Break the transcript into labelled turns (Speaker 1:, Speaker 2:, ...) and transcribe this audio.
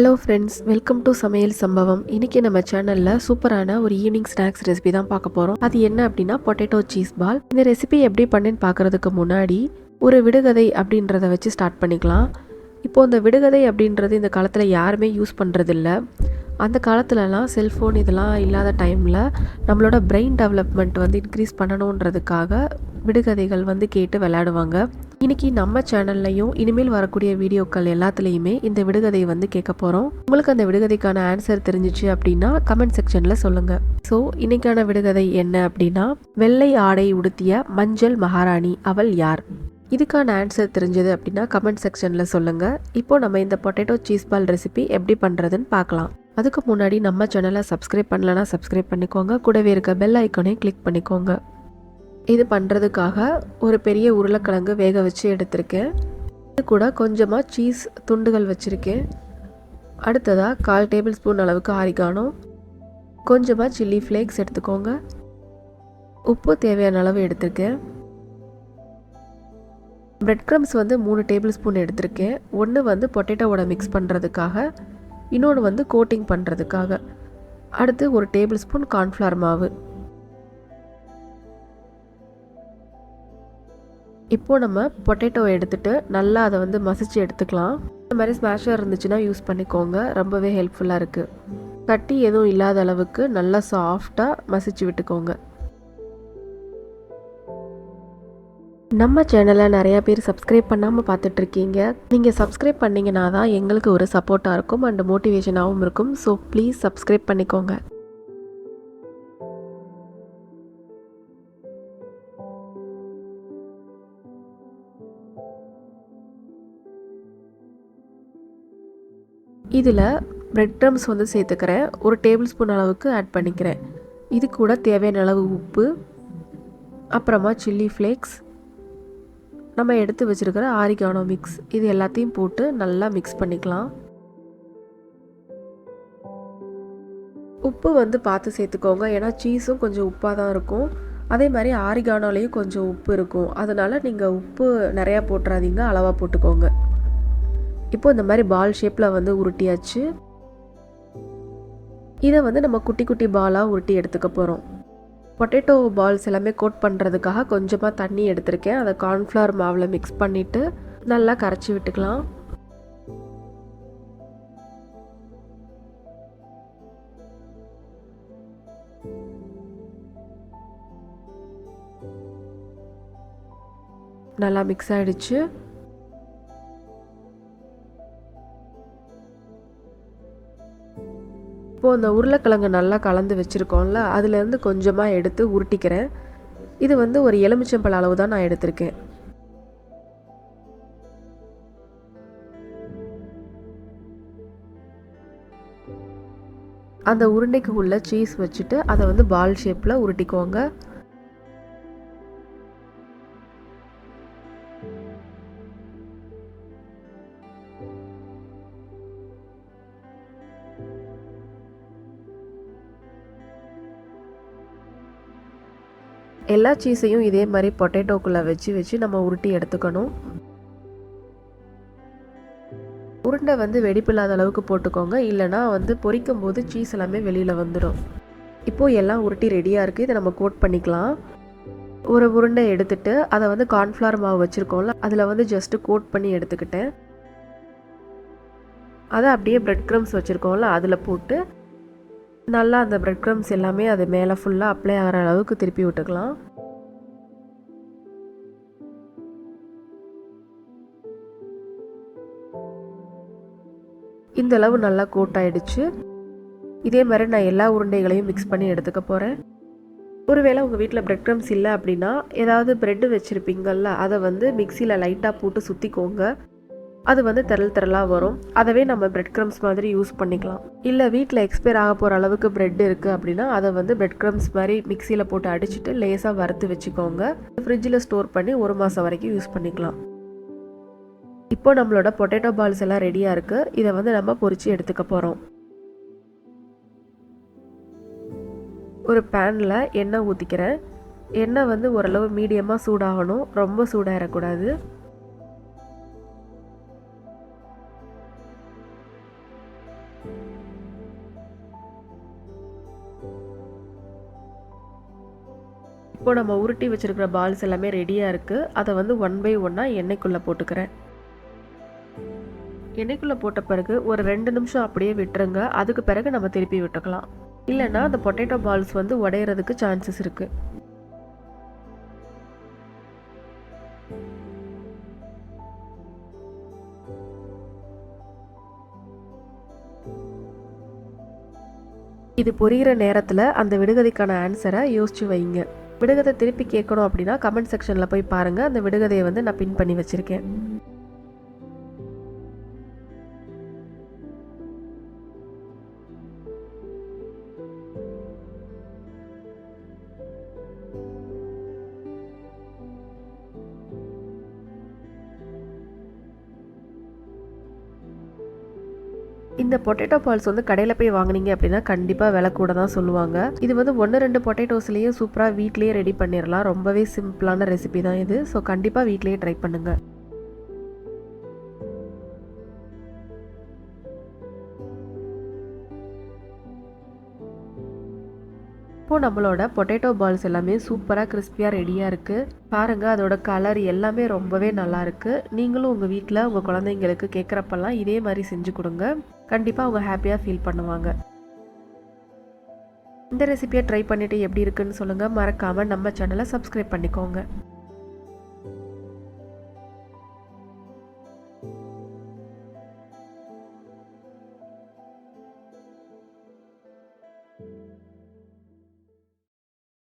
Speaker 1: Hello friends welcome to சமையல் சம்பவம். இன்னைக்கு நம்ம சேனலில் சூப்பரான ஒரு ஈவினிங் ஸ்நாக்ஸ் ரெசிபி தான் பார்க்க போகிறோம் அது என்ன அப்படின்னா பொட்டேட்டோ சீஸ் பால் இந்த ரெசிபி எப்படி பண்ணேன்னு பார்க்குறதுக்கு முன்னாடி ஒரு விடுகதை அப்படின்றத வச்சு ஸ்டார்ட் பண்ணிக்கலாம். இப்போ இந்த விடுகதை அப்படின்றது இந்த காலத்தில் யாருமே யூஸ் பண்ணுறதில்ல அந்த காலத்துலலாம் செல்ஃபோன் இதெல்லாம் இல்லாத டைமில் நம்மளோட பிரெயின் டெவலப்மெண்ட் வந்து இன்க்ரீஸ் பண்ணணுன்றதுக்காக விடுகதைகள் வந்து கேட்டு விளையாடுவாங்க. இன்னைக்கு நம்ம சேனல்லையும் இனிமேல் வரக்கூடிய வீடியோக்கள் எல்லாத்துலேயுமே இந்த விடுகதை வந்து கேட்க போகிறோம் உங்களுக்கு அந்த விடுகதைக்கான ஆன்சர் தெரிஞ்சிச்சு அப்படின்னா கமெண்ட் செக்ஷனில் சொல்லுங்கள் ஸோ இன்னைக்கான விடுகதை என்ன அப்படின்னா வெள்ளை ஆடை உடுத்திய மஞ்சள் மகாராணி அவள் யார்? இதுக்கான ஆன்சர் தெரிஞ்சது அப்படின்னா கமெண்ட் செக்ஷனில் சொல்லுங்கள் இப்போ நம்ம இந்த பொட்டேட்டோ சீஸ் பால் ரெசிபி எப்படி பண்ணுறதுன்னு பார்க்கலாம். அதுக்கு முன்னாடி நம்ம சேனலை சப்ஸ்கிரைப் பண்ணலன்னா சப்ஸ்கிரைப் பண்ணிக்கோங்க. கூடவே இருக்க பெல் ஐக்கோனையும் கிளிக் பண்ணிக்கோங்க. இது பண்ணுறதுக்காக ஒரு பெரிய உருளைக்கிழங்கு வேக வச்சு எடுத்திருக்கேன். இது கூட கொஞ்சமாக சீஸ் துண்டுகள் வச்சுருக்கேன். அடுத்ததாக கால் டேபிள் ஸ்பூன் அளவுக்கு ஆரிகானோ. கொஞ்சமாக சில்லி ஃப்ளேக்ஸ் எடுத்துக்கோங்க. உப்பு தேவையான அளவு எடுத்திருக்கேன். பிரெட் க்ரம்ஸ் வந்து மூணு டேபிள் ஸ்பூன் எடுத்திருக்கேன். ஒன்று வந்து பொட்டேட்டோவோட மிக்ஸ் பண்ணுறதுக்காக இன்னொன்று வந்து கோட்டிங் பண்ணுறதுக்காக அடுத்து ஒரு டேபிள் ஸ்பூன் கார்ன்ஃப்ளவர் மாவு. இப்போது நம்ம பொட்டேட்டோ எடுத்துகிட்டு நல்லா அதை வந்து மசிச்சு எடுத்துக்கலாம். இந்த மாதிரி ஸ்மாஷர் இருந்துச்சுன்னா யூஸ் பண்ணிக்கோங்க. ரொம்பவே ஹெல்ப்ஃபுல்லாக இருக்குது கட்டி எதுவும் இல்லாத அளவுக்கு நல்லா சாஃப்டாக மசிச்சு விட்டுக்கோங்க. நம்ம சேனலை நிறையா பேர் சப்ஸ்கிரைப் பண்ணாமல் பார்த்துட்ருக்கீங்க நீங்கள் சப்ஸ்கிரைப் பண்ணிங்கன்னா தான் எங்களுக்கு ஒரு சப்போர்ட்டாக இருக்கும். அண்ட் மோட்டிவேஷனாகவும் இருக்கும். ஸோ ப்ளீஸ் சப்ஸ்கிரைப் பண்ணிக்கோங்க. இதில் பிரெட் க்ரம்ஸ் வந்து சேர்த்துக்கிறேன். ஒரு டேபிள் ஸ்பூன் அளவுக்கு ஆட் பண்ணிக்கிறேன். இது கூட தேவையான அளவு உப்பு அப்புறமா சில்லி ஃப்ளேக்ஸ் நம்ம எடுத்து வச்சுருக்கிற ஆரிகானோ மிக்ஸ் இது எல்லாத்தையும் போட்டு நல்லா மிக்ஸ் பண்ணிக்கலாம். உப்பு வந்து பார்த்து சேர்த்துக்கோங்க. ஏன்னா சீஸும் கொஞ்சம் உப்பாக தான் இருக்கும். அதே மாதிரி ஆரிகானோலையும் கொஞ்சம் உப்பு இருக்கும். அதனால் நீங்கள் உப்பு நிறையா போட்டுறாதீங்க. அளவாக போட்டுக்கோங்க. இப்போ இந்த மாதிரி பால் ஷேப்பில் வந்து உருட்டியாச்சு. இதை வந்து நம்ம குட்டி குட்டி பாலாக உருட்டி எடுத்துக்க போகிறோம் பொட்டேட்டோ பால்ஸ் எல்லாமே கோட் பண்ணுறதுக்காக கொஞ்சமாக தண்ணி எடுத்திருக்கேன். அதை கார்ன்ஃப்ளவர் மாவில் மிக்ஸ் பண்ணிவிட்டு நல்லா கரைச்சி விட்டுக்கலாம். நல்லா மிக்ஸ் ஆகிடுச்சு இப்போது அந்த உருளைக்கிழங்கு நல்லா கலந்து வச்சுருக்கோம்ல அதுலேருந்து கொஞ்சமாக எடுத்து உருட்டிக்கிறேன். இது வந்து ஒரு எலுமிச்சம்பழ அளவு தான் நான் எடுத்திருக்கேன். அந்த உருண்டைக்கு உள்ள சீஸ் வச்சுட்டு அதை வந்து பால் ஷேப்பில் உருட்டிக்கோங்க. எல்லா சீஸையும் இதே மாதிரி பொட்டேட்டோக்குள்ளே வச்சு வச்சு நம்ம உருட்டி எடுத்துக்கணும். உருண்டை வந்து வெடிப்பில்லாத அளவுக்கு போட்டுக்கோங்க. இல்லைனா வந்து பொரிக்கும் போது சீஸ் எல்லாமே வெளியில் வந்துடும் இப்போது எல்லாம் உருட்டி ரெடியாக இருக்குது இதை நம்ம கோட் பண்ணிக்கலாம். ஒரு உருண்டை எடுத்துட்டு அதை வந்து கார்ன்ஃப்ளவர் மாவு வச்சுருக்கோம்ல அதில் வந்து ஜஸ்ட்டு கோட் பண்ணி எடுத்துக்கிட்டேன். அதை அப்படியே ப்ரெட் க்ரம்ஸ் வச்சுருக்கோம்ல அதில் போட்டு நல்லா அந்த பிரெட் க்ரம்ஸ் எல்லாமே அது மேலே ஃபுல்லாக அப்ளை ஆகிற அளவுக்கு திருப்பி விட்டுக்கலாம். இந்த அளவு நல்லா கோட் ஆயிடுச்சு. இதே மாதிரி நான் எல்லா உருண்டைகளையும் மிக்ஸ் பண்ணி எடுத்துக்க போகிறேன் ஒருவேளை உங்கள் வீட்டில் பிரெட் க்ரம்ஸ் இல்லை அப்படின்னா ஏதாவது ப்ரெட்டு வச்சுருப்பீங்கள்ல அதை வந்து மிக்சியில் லைட்டாக போட்டு சுற்றிக்கோங்க அது வந்து திரள் திரளாக வரும். அதவே நம்ம பிரெட் க்ரம்ஸ் மாதிரி யூஸ் பண்ணிக்கலாம். இல்லை வீட்டில் எக்ஸ்பயர் ஆக போகிற அளவுக்கு பிரெட் இருக்குது அப்படின்னா அதை வந்து பிரெட் க்ரம்ஸ் மாதிரி மிக்சியில் போட்டு அடிச்சுட்டு லேசாக வறுத்து வச்சுக்கோங்க. ஃப்ரிட்ஜில் ஸ்டோர் பண்ணி ஒரு மாதம் வரைக்கும் யூஸ் பண்ணிக்கலாம். இப்போ நம்மளோட பொட்டேட்டோ பால்ஸ் எல்லாம் ரெடியாக இருக்குது இதை வந்து நம்ம பொறிச்சு எடுத்துக்க போகிறோம் ஒரு பேனில் எண்ணெய் ஊற்றிக்கிறேன் எண்ணெய் வந்து ஓரளவு மீடியமாக சூடாகணும். ரொம்ப சூடாகிடக்கூடாது இப்போ நம்ம உருட்டி வச்சுருக்கிற பால்ஸ் எல்லாமே ரெடியாக இருக்குது அதை வந்து ஒன் பை ஒன்னாக எண்ணெய்க்குள்ளே போட்டுக்கிறேன். எண்ணெய்க்குள்ளே போட்ட பிறகு ஒரு ரெண்டு நிமிஷம் அப்படியே விட்டுருங்க. அதுக்கு பிறகு நம்ம திருப்பி விட்டுக்கலாம். இல்லைன்னா அந்த பொட்டேட்டோ பால்ஸ் வந்து உடையிறதுக்கு சான்சஸ் இருக்குது இது பொரியிற நேரத்தில் அந்த விடுகதைக்கான ஆன்சரை யோசிச்சு வைங்க. விடுகதை திருப்பி கேட்கணும் அப்படின்னா கமெண்ட் செக்ஷனில் போய் பாருங்கள் அந்த விடுகதையை வந்து நான் பின் பண்ணி வச்சுருக்கேன். இந்த பொட்டேட்டோ பால்ஸ் வந்து கடையில் போய் வாங்குனீங்க அப்படின்னா கண்டிப்பாக விலை கூட தான் சொல்லுவாங்க. இது வந்து ஒன்று ரெண்டு பொட்டேட்டோஸ்லேயும் சூப்பராக வீட்லேயே ரெடி பண்ணிடலாம் ரொம்பவே சிம்பிளான ரெசிபி தான் இது. ஸோ கண்டிப்பாக வீட்லேயே ட்ரை பண்ணுங்கள் இப்போது நம்மளோட பொட்டேட்டோ பால்ஸ் எல்லாமே சூப்பராக கிறிஸ்பியாக ரெடியாக இருக்குது பாருங்கள் அதோட கலர் எல்லாமே ரொம்பவே நல்லா இருக்குது நீங்களும் உங்கள் வீட்டில் உங்கள் குழந்தைங்களுக்கு கேட்குறப்பெல்லாம் இதே மாதிரி செஞ்சு கொடுங்க. கண்டிப்பாக அவங்க ஹாப்பியாக ஃபீல் பண்ணுவாங்க. இந்த ரெசிபியை ட்ரை பண்ணிவிட்டு எப்படி இருக்குன்னு சொல்லுங்கள் மறக்காமல் நம்ம சேனலை சப்ஸ்கிரைப் பண்ணிக்கோங்க.